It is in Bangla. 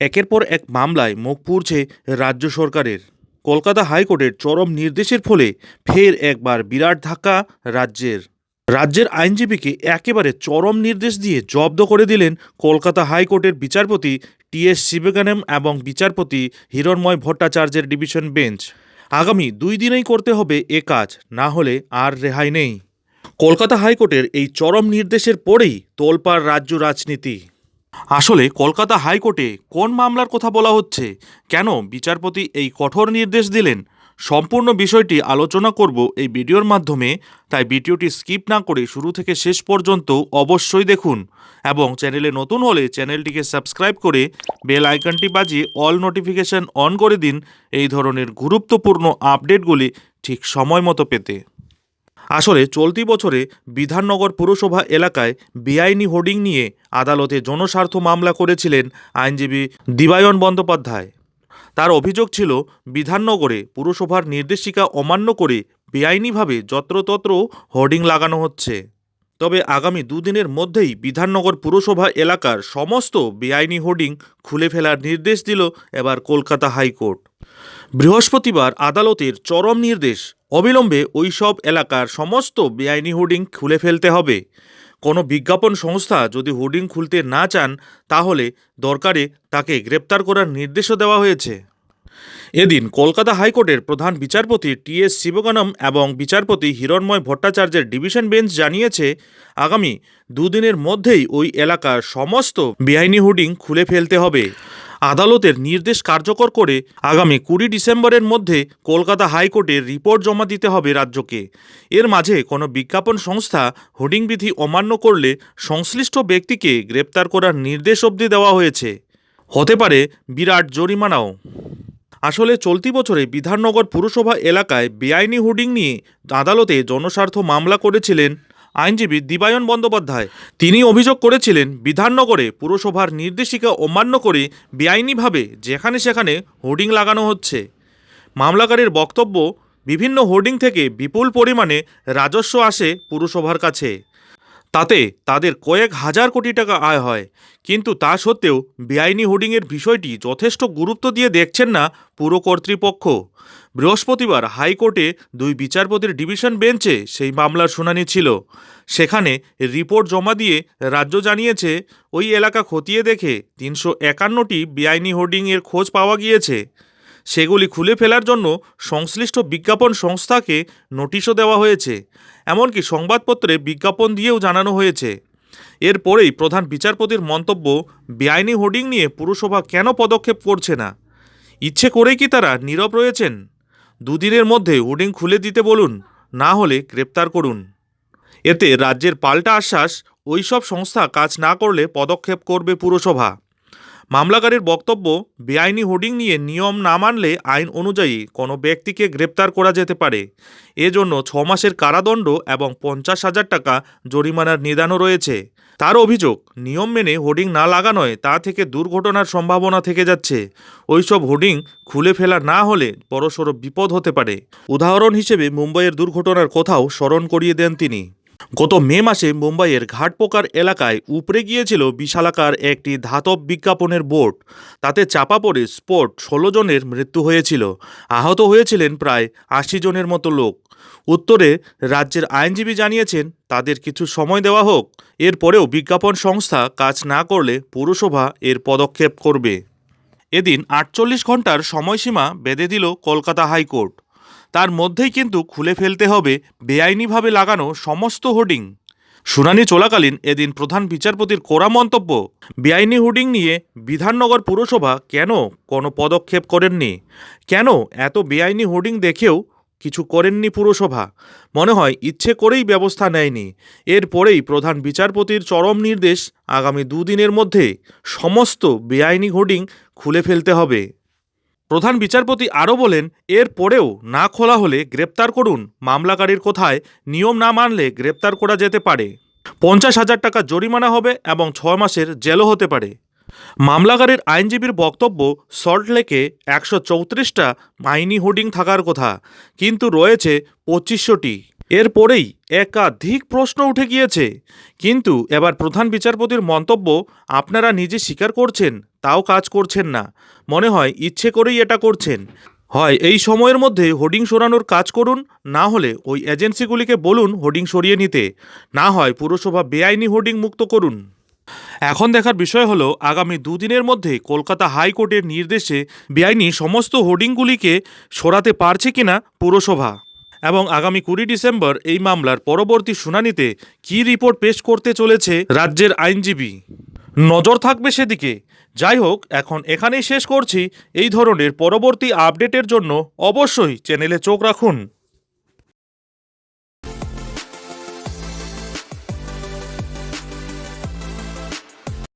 একের পর এক মামলায় মুখ পুড়ছে রাজ্য সরকারের। কলকাতা হাইকোর্টের চরম নির্দেশের ফলে ফের একবার বিরাট ধাক্কা রাজ্যের। রাজ্যের আইনজীবীকে একেবারে চরম নির্দেশ দিয়ে জব্দ করে দিলেন কলকাতা হাইকোর্টের বিচারপতি টি এস শিবগানম এবং বিচারপতি হিরণময় ভট্টাচার্যের ডিভিশন বেঞ্চ। আগামী দুই দিনেই করতে হবে এ কাজ, না হলে আর রেহাই নেই। কলকাতা হাইকোর্টের এই চরম নির্দেশের পরেই তোলপাড় রাজ্য রাজনীতি। আসলে কলকাতা হাইকোর্টে কোন মামলার কথা বলা হচ্ছে? কেন বিচারপতি এই কঠোর নির্দেশ দিলেন? সম্পূর্ণ বিষয়টি আলোচনা করব এই ভিডিওর মাধ্যমে, তাই ভিডিওটি স্কিপ না করে শুরু থেকে শেষ পর্যন্ত অবশ্যই দেখুন এবং চ্যানেলে নতুন হলে চ্যানেলটিকে সাবস্ক্রাইব করে বেল আইকনটি বাজিয়ে অল নোটিফিকেশন অন করে দিন এই ধরনের গুরুত্বপূর্ণ আপডেটগুলি ঠিক সময় মতো পেতে। আসলে চলতি বছরে বিধাননগর পুরসভা এলাকায় বেআইনি হোর্ডিং নিয়ে আদালতে জনস্বার্থ মামলা করেছিলেন আইনজীবী দিবায়ন বন্দ্যোপাধ্যায়। তার অভিযোগ ছিল, বিধাননগরে পুরসভার নির্দেশিকা অমান্য করে বেআইনিভাবে যত্রতত্র হোর্ডিং লাগানো হচ্ছে। তবে আগামী দুদিনের মধ্যেই বিধাননগর পুরসভা এলাকার সমস্ত বেআইনি হোর্ডিং খুলে ফেলার নির্দেশ দিল এবার কলকাতা হাইকোর্ট। বৃহস্পতিবার আদালতের চরম নির্দেশ, অবিলম্বে ওইসব এলাকার সমস্ত বেআইনি হোর্ডিং খুলে ফেলতে হবে। কোনো বিজ্ঞাপন সংস্থা যদি হোর্ডিং খুলতে না চান, তাহলে দরকারে তাকে গ্রেপ্তার করার নির্দেশও দেওয়া হয়েছে। এদিন কলকাতা হাইকোর্টের প্রধান বিচারপতি টি এস শিবগানম এবং বিচারপতি হিরণময় ভট্টাচার্যের ডিভিশন বেঞ্চ জানিয়েছে, আগামী দুদিনের মধ্যেই ওই এলাকার সমস্ত বেআইনি হোর্ডিং খুলে ফেলতে হবে। আদালতের নির্দেশ কার্যকর করে আগামী কুড়ি ডিসেম্বরের মধ্যে কলকাতা হাইকোর্টে রিপোর্ট জমা দিতে হবে রাজ্যকে। এর মাঝে কোনো বিজ্ঞাপন সংস্থা হোর্ডিং বিধি অমান্য করলে সংশ্লিষ্ট ব্যক্তিকে গ্রেপ্তার করার নির্দেশ অবধি দেওয়া হয়েছে। হতে পারে বিরাট জরিমানাও। আসলে চলতি বছরে বিধাননগর পুরসভা এলাকায় বেআইনি হোর্ডিং নিয়ে আদালতে জনস্বার্থ মামলা করেছিলেন আইনজীবী দিবায়ন বন্দ্যোপাধ্যায়। তিনি অভিযোগ করেছিলেন, বিধাননগরে পুরসভার নির্দেশিকা অমান্য করে বেআইনিভাবে যেখানে সেখানে হোর্ডিং লাগানো হচ্ছে। মামলাকারীর বক্তব্য, বিভিন্ন হোর্ডিং থেকে বিপুল পরিমাণে রাজস্ব আসে পুরসভার কাছে। তাতে তাদের কয়েক হাজার কোটি টাকা আয় হয়। কিন্তু তা সত্ত্বেও বেআইনি হোর্ডিংয়ের বিষয়টি যথেষ্ট গুরুত্ব দিয়ে দেখছেন না পুর কর্তৃপক্ষ। বৃহস্পতিবার হাইকোর্টে দুই বিচারপতির ডিভিশন বেঞ্চে সেই মামলার শুনানি ছিল। সেখানে রিপোর্ট জমা দিয়ে রাজ্য জানিয়েছে, ওই এলাকা খতিয়ে দেখে তিনশো একান্নটি বেআইনি হোর্ডিংয়ের খোঁজ পাওয়া গিয়েছে। সেগুলি খুলে ফেলার জন্য সংশ্লিষ্ট বিজ্ঞাপন সংস্থাকে নোটিশও দেওয়া হয়েছে। এমনকি সংবাদপত্রে বিজ্ঞাপন দিয়েও জানানো হয়েছে। এরপরেই প্রধান বিচারপতির মন্তব্য বেআইনি হোর্ডিং নিয়ে পুরসভা কেন পদক্ষেপ করছে না? ইচ্ছে করেই কি তারা নীরব রয়েছেন? দুদিনের মধ্যে হোর্ডিং খুলে দিতে বলুন, না হলে গ্রেপ্তার করুন। এতে রাজ্যের পাল্টা আশ্বাস, ওইসব সংস্থা কাজ না করলে পদক্ষেপ করবে পুরসভা। মামলাকারীর বক্তব্য, বেআইনি হোর্ডিং নিয়ে নিয়ম না মানলে আইন অনুযায়ী কোনো ব্যক্তিকে গ্রেপ্তার করা যেতে পারে। এজন্য ছ মাসের কারাদণ্ড এবং পঞ্চাশ হাজার টাকা জরিমানার নিদানও রয়েছে। তার অভিযোগ, নিয়ম মেনে হোর্ডিং না লাগানোয় তা থেকে দুর্ঘটনার সম্ভাবনা থেকে যাচ্ছে। ওইসব হোর্ডিং খুলে ফেলা না হলে বড়সড় বিপদ হতে পারে। উদাহরণ হিসেবে মুম্বাইয়ের দুর্ঘটনার কথাও স্মরণ করিয়ে দেন তিনি। গত মে মাসে মুম্বাইয়ের ঘাটপোকার এলাকায় উপড়ে গিয়েছিল বিশালাকার একটি ধাতব বিজ্ঞাপনের বোর্ড। তাতে চাপা পড়ে স্পট ষোলো জনের মৃত্যু হয়েছিল। আহত হয়েছিলেন প্রায় আশি জনের মতো লোক। উত্তরে রাজ্যের আইনজীবী জানিয়েছেন, তাদের কিছু সময় দেওয়া হোক, এরপরেও বিজ্ঞাপন সংস্থা কাজ না করলে পুরসভা এর পদক্ষেপ করবে। এদিন আটচল্লিশ ঘণ্টার সময়সীমা বেঁধে দিল কলকাতা হাইকোর্ট। তার মধ্যেই কিন্তু খুলে ফেলতে হবে বেআইনিভাবে লাগানো সমস্ত হোর্ডিং। শুনানি চলাকালীন এদিন প্রধান বিচারপতির কোরা মন্তব্য, বেআইনি হোর্ডিং নিয়ে বিধাননগর পুরসভা কেন কোনো পদক্ষেপ করেননি? কেন এত বেআইনি হোর্ডিং দেখেও কিছু করেননি পুরসভা? মনে হয় ইচ্ছে করেই ব্যবস্থা নেয়নি। এরপরেই প্রধান বিচারপতির চরম নির্দেশ আগামী দুদিনের মধ্যে সমস্ত বেআইনি হোর্ডিং খুলে ফেলতে হবে। প্রধান বিচারপতি আরও বলেন, এর পরেও না খোলা হলে গ্রেপ্তার করুন, মামলাকারীর কোথায় নিয়ম না মানলে গ্রেপ্তার করা যেতে পারে। পঞ্চাশ হাজার টাকা জরিমানা হবে এবং ছয় মাসের জেলও হতে পারে। মামলাকারীর আইনজীবীর বক্তব্য সল্টলেকে একশো চৌত্রিশটা মাইনি হোর্ডিং থাকার কথা, কিন্তু রয়েছে পঁচিশশোটি। এরপরেই একাধিক প্রশ্ন উঠে গিয়েছে। কিন্তু এবার প্রধান বিচারপতির মন্তব্য আপনারা নিজে স্বীকার করছেন, তাও কাজ করছেন না। মনে হয় ইচ্ছে করেই এটা করছেন। হয় এই সময়ের মধ্যে হোর্ডিং সরানোর কাজ করুন, না হলে ওই এজেন্সিগুলিকে বলুন হোর্ডিং সরিয়ে নিতে। না হয় পুরসভা বেআইনি হোর্ডিং মুক্ত করুন। এখন দেখার বিষয় হলো, আগামী দুদিনের মধ্যে কলকাতা হাইকোর্টের নির্দেশে বেআইনি সমস্ত হোর্ডিংগুলিকে সরাতে পারছে কিনা পুরসভা। এবং আগামী কুড়ি ডিসেম্বর এই মামলার পরবর্তী শুনানিতে কি রিপোর্ট পেশ করতে চলেছে রাজ্যের আইনজীবী? নজর থাকবে সেদিকে। যাই হোক, এখন এখানেই শেষ করছি। এই ধরনের পরবর্তী আপডেটের জন্য অবশ্যই চ্যানেলে চোখ রাখুন।